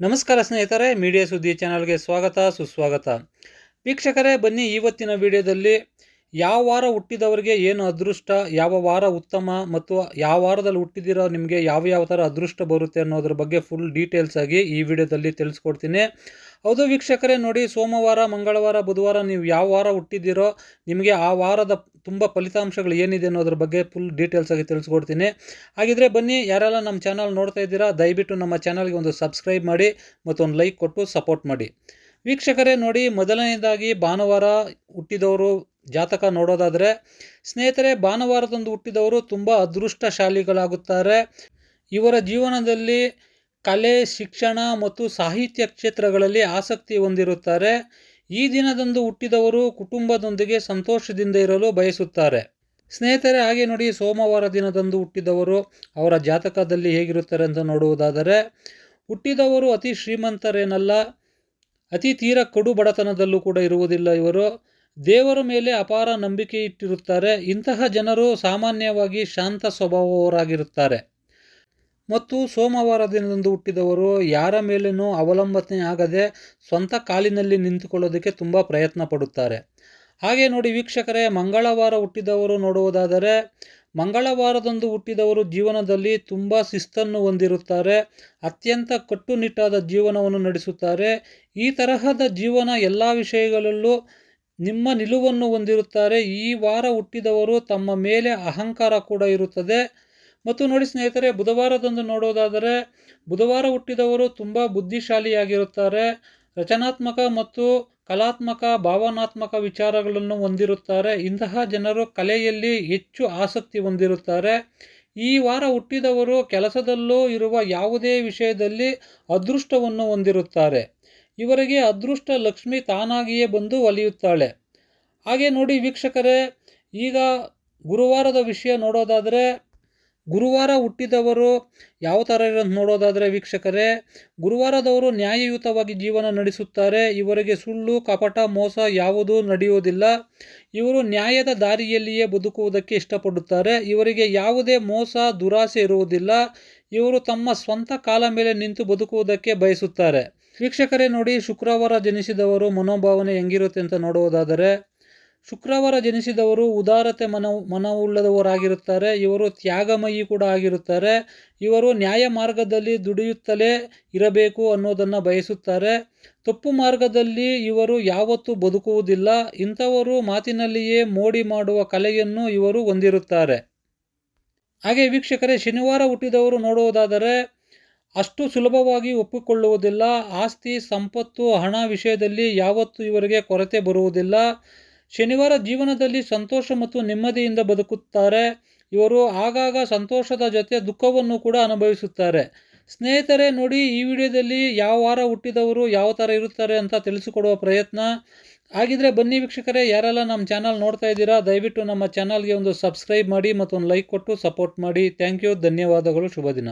ನಮಸ್ಕಾರ ಸ್ನೇಹಿತರೆ, ಮೀಡಿಯಾ ಸುದ್ದಿ ಚಾನಲ್ಗೆ ಸ್ವಾಗತ, ಸುಸ್ವಾಗತ. ವೀಕ್ಷಕರೇ, ಬನ್ನಿ ಇವತ್ತಿನ ವಿಡಿಯೋದಲ್ಲಿ ಯಾವ ವಾರ ಹುಟ್ಟಿದವರಿಗೆ ಏನು ಅದೃಷ್ಟ, ಯಾವ ವಾರ ಉತ್ತಮ ಮತ್ತು ಯಾವ ವಾರದಲ್ಲಿ ಹುಟ್ಟಿದಿರೋ ನಿಮಗೆ ಯಾವ ಯಾವ ಥರ ಅದೃಷ್ಟ ಬರುತ್ತೆ ಅನ್ನೋದ್ರ ಬಗ್ಗೆ ಫುಲ್ ಡೀಟೇಲ್ಸ್ ಆಗಿ ಈ ವಿಡಿಯೋದಲ್ಲಿ ತಿಳಿಸ್ಕೊಡ್ತೀನಿ. ಹೌದು ವೀಕ್ಷಕರೇ, ನೋಡಿ ಸೋಮವಾರ, ಮಂಗಳವಾರ, ಬುಧವಾರ ನೀವು ಯಾವ ವಾರ ಹುಟ್ಟಿದ್ದೀರೋ ನಿಮಗೆ ಆ ವಾರದ ತುಂಬ ಫಲಿತಾಂಶಗಳು ಏನಿದೆ ಅನ್ನೋದ್ರ ಬಗ್ಗೆ ಫುಲ್ ಡೀಟೇಲ್ಸ್ ಆಗಿ ತಿಳಿಸ್ಕೊಡ್ತೀನಿ. ಹಾಗಿದ್ರೆ ಬನ್ನಿ, ಯಾರೆಲ್ಲ ನಮ್ಮ ಚಾನಲ್ ನೋಡ್ತಾ ಇದ್ದೀರಾ, ದಯವಿಟ್ಟು ನಮ್ಮ ಚಾನಲ್ಗೆ ಒಂದು ಸಬ್ಸ್ಕ್ರೈಬ್ ಮಾಡಿ ಮತ್ತು ಒಂದು ಲೈಕ್ ಕೊಟ್ಟು ಸಪೋರ್ಟ್ ಮಾಡಿ. ವೀಕ್ಷಕರೇ, ನೋಡಿ, ಮೊದಲನೇದಾಗಿ ಭಾನುವಾರ ಹುಟ್ಟಿದವರು ಜಾತಕ ನೋಡೋದಾದರೆ, ಸ್ನೇಹಿತರೆ, ಭಾನುವಾರದಂದು ಹುಟ್ಟಿದವರು ತುಂಬ ಅದೃಷ್ಟಶಾಲಿಗಳಾಗುತ್ತಾರೆ. ಇವರ ಜೀವನದಲ್ಲಿ ಕಲೆ, ಶಿಕ್ಷಣ ಮತ್ತು ಸಾಹಿತ್ಯ ಕ್ಷೇತ್ರಗಳಲ್ಲಿ ಆಸಕ್ತಿ ಹೊಂದಿರುತ್ತಾರೆ. ಈ ದಿನದಂದು ಹುಟ್ಟಿದವರು ಕುಟುಂಬದೊಂದಿಗೆ ಸಂತೋಷದಿಂದ ಇರಲು ಬಯಸುತ್ತಾರೆ. ಸ್ನೇಹಿತರೆ, ಹಾಗೆ ನೋಡಿ ಸೋಮವಾರ ದಿನದಂದು ಹುಟ್ಟಿದವರು ಅವರ ಜಾತಕದಲ್ಲಿ ಹೇಗಿರುತ್ತಾರೆ ಅಂತ ನೋಡುವುದಾದರೆ, ಹುಟ್ಟಿದವರು ಅತಿ ಶ್ರೀಮಂತರೇನಲ್ಲ, ಅತಿ ತೀರ ಕಡು ಬಡತನದಲ್ಲೂ ಕೂಡ ಇರುವುದಿಲ್ಲ ಇವರು. ದೇವರ ಮೇಲೆ ಅಪಾರ ನಂಬಿಕೆ ಇಟ್ಟಿರುತ್ತಾರೆ ಇಂತಹ ಜನರು ಸಾಮಾನ್ಯವಾಗಿ ಶಾಂತ ಸ್ವಭಾವವರಾಗಿರುತ್ತಾರೆ. ಮತ್ತು ಸೋಮವಾರ ದಿನದಂದು ಹುಟ್ಟಿದವರು ಯಾರ ಮೇಲೇನೂ ಅವಲಂಬನೆ ಆಗದೆ ಸ್ವಂತ ಕಾಲಿನಲ್ಲಿ ನಿಂತುಕೊಳ್ಳೋದಕ್ಕೆ ತುಂಬ ಪ್ರಯತ್ನ ಪಡುತ್ತಾರೆ. ಹಾಗೆ ನೋಡಿ ವೀಕ್ಷಕರೇ, ಮಂಗಳವಾರ ಹುಟ್ಟಿದವರು ನೋಡುವುದಾದರೆ, ಮಂಗಳವಾರದಂದು ಹುಟ್ಟಿದವರು ಜೀವನದಲ್ಲಿ ತುಂಬ ಶಿಸ್ತನ್ನು ಹೊಂದಿರುತ್ತಾರೆ, ಅತ್ಯಂತ ಕಟ್ಟುನಿಟ್ಟಾದ ಜೀವನವನ್ನು ನಡೆಸುತ್ತಾರೆ, ಈ ತರಹದ ಜೀವನ ಎಲ್ಲ ವಿಷಯಗಳಲ್ಲೂ ನಿಮ್ಮ ನಿಲುವನ್ನು ಹೊಂದಿರುತ್ತಾರೆ. ಈ ವಾರ ಹುಟ್ಟಿದವರು ತಮ್ಮ ಮೇಲೆ ಅಹಂಕಾರ ಕೂಡ ಇರುತ್ತದೆ. ಮತ್ತು ನೋಡಿ ಸ್ನೇಹಿತರೆ, ಬುಧವಾರದಂದು ನೋಡೋದಾದರೆ, ಬುಧವಾರ ಹುಟ್ಟಿದವರು ತುಂಬ ಬುದ್ಧಿಶಾಲಿಯಾಗಿರುತ್ತಾರೆ. ರಚನಾತ್ಮಕ ಮತ್ತು ಕಲಾತ್ಮಕ, ಭಾವನಾತ್ಮಕ ವಿಚಾರಗಳನ್ನು ಹೊಂದಿರುತ್ತಾರೆ. ಇಂತಹ ಜನರು ಕಲೆಯಲ್ಲಿ ಹೆಚ್ಚು ಆಸಕ್ತಿ ಹೊಂದಿರುತ್ತಾರೆ. ಈ ವಾರ ಹುಟ್ಟಿದವರು ಕೆಲಸದಲ್ಲೂ ಇರುವ ಯಾವುದೇ ವಿಷಯದಲ್ಲಿ ಅದೃಷ್ಟವನ್ನು ಹೊಂದಿರುತ್ತಾರೆ. ಇವರಿಗೆ ಅದೃಷ್ಟ ಲಕ್ಷ್ಮಿ ತಾನಾಗಿಯೇ ಬಂದು ಒಲಿಯುತ್ತಾಳೆ. ಹಾಗೆ ನೋಡಿ ವೀಕ್ಷಕರೇ, ಈಗ ಗುರುವಾರದ ವಿಷಯ ನೋಡೋದಾದರೆ ಗುರುವಾರ ಹುಟ್ಟಿದವರು ಯಾವ ಥರ ಇರೋದು ನೋಡೋದಾದರೆ ವೀಕ್ಷಕರೇ, ಗುರುವಾರದವರು ನ್ಯಾಯಯುತವಾಗಿ ಜೀವನ ನಡೆಸುತ್ತಾರೆ. ಇವರಿಗೆ ಸುಳ್ಳು, ಕಪಟ, ಮೋಸ ಯಾವುದೂ ನಡೆಯುವುದಿಲ್ಲ. ಇವರು ನ್ಯಾಯದ ದಾರಿಯಲ್ಲಿಯೇ ಬದುಕುವುದಕ್ಕೆ ಇಷ್ಟಪಡುತ್ತಾರೆ. ಇವರಿಗೆ ಯಾವುದೇ ಮೋಸ, ದುರಾಸೆ ಇರುವುದಿಲ್ಲ. ಇವರು ತಮ್ಮ ಸ್ವಂತ ಕಾಲ ಮೇಲೆ ನಿಂತು ಬದುಕುವುದಕ್ಕೆ ಬಯಸುತ್ತಾರೆ. ವೀಕ್ಷಕರೇ, ನೋಡಿ ಶುಕ್ರವಾರ ಜನಿಸಿದವರು ಮನೋಭಾವನೆ ಹೆಂಗಿರುತ್ತೆ ಅಂತ ನೋಡುವುದಾದರೆ ಶುಕ್ರವಾರ ಜನಿಸಿದವರು ಉದಾರತೆ ಮನ, ಮನವುಳ್ಳದವರಾಗಿರುತ್ತಾರೆ. ಇವರು ತ್ಯಾಗಮಯಿ ಕೂಡ ಆಗಿರುತ್ತಾರೆ. ಇವರು ನ್ಯಾಯ ಮಾರ್ಗದಲ್ಲಿ ದುಡಿಯುತ್ತಲೇ ಇರಬೇಕು ಅನ್ನೋದನ್ನು ಬಯಸುತ್ತಾರೆ. ತಪ್ಪು ಮಾರ್ಗದಲ್ಲಿ ಇವರು ಯಾವತ್ತೂ ಬದುಕುವುದಿಲ್ಲ. ಇಂಥವರು ಮಾತಿನಲ್ಲಿಯೇ ಮೋಡಿ ಮಾಡುವ ಕಲೆಯನ್ನು ಇವರು ಹೊಂದಿರುತ್ತಾರೆ. ಹಾಗೆ ವೀಕ್ಷಕರೇ, ಶನಿವಾರ ಹುಟ್ಟಿದವರು ನೋಡುವುದಾದರೆ ಅಷ್ಟು ಸುಲಭವಾಗಿ ಒಪ್ಪಿಕೊಳ್ಳುವುದಿಲ್ಲ. ಆಸ್ತಿ, ಸಂಪತ್ತು, ಹಣ ವಿಷಯದಲ್ಲಿ ಯಾವತ್ತೂ ಇವರಿಗೆ ಕೊರತೆ ಬರುವುದಿಲ್ಲ. ಶನಿವಾರ ಜೀವನದಲ್ಲಿ ಸಂತೋಷ ಮತ್ತು ನೆಮ್ಮದಿಯಿಂದ ಬದುಕುತ್ತಾರೆ. ಇವರು ಆಗಾಗ ಸಂತೋಷದ ಜೊತೆ ದುಃಖವನ್ನು ಕೂಡ ಅನುಭವಿಸುತ್ತಾರೆ. ಸ್ನೇಹಿತರೆ, ನೋಡಿ ಈ ವಿಡಿಯೋದಲ್ಲಿ ಯಾವ ವಾರ ಹುಟ್ಟಿದವರು ಯಾವ ಥರ ಇರುತ್ತಾರೆ ಅಂತ ತಿಳಿಸಿಕೊಡುವ ಪ್ರಯತ್ನ. ಹಾಗಿದ್ರೆ ಬನ್ನಿ ವೀಕ್ಷಕರೇ, ಯಾರೆಲ್ಲ ನಮ್ಮ ಚಾನಲ್ ನೋಡ್ತಾ ಇದ್ದೀರಾ, ದಯವಿಟ್ಟು ನಮ್ಮ ಚಾನಲ್ಗೆ ಒಂದು ಸಬ್ಸ್ಕ್ರೈಬ್ ಮಾಡಿ ಮತ್ತು ಒಂದು ಲೈಕ್ ಕೊಟ್ಟು ಸಪೋರ್ಟ್ ಮಾಡಿ. ಥ್ಯಾಂಕ್ ಯು, ಧನ್ಯವಾದಗಳು ಶುಭ ದಿನ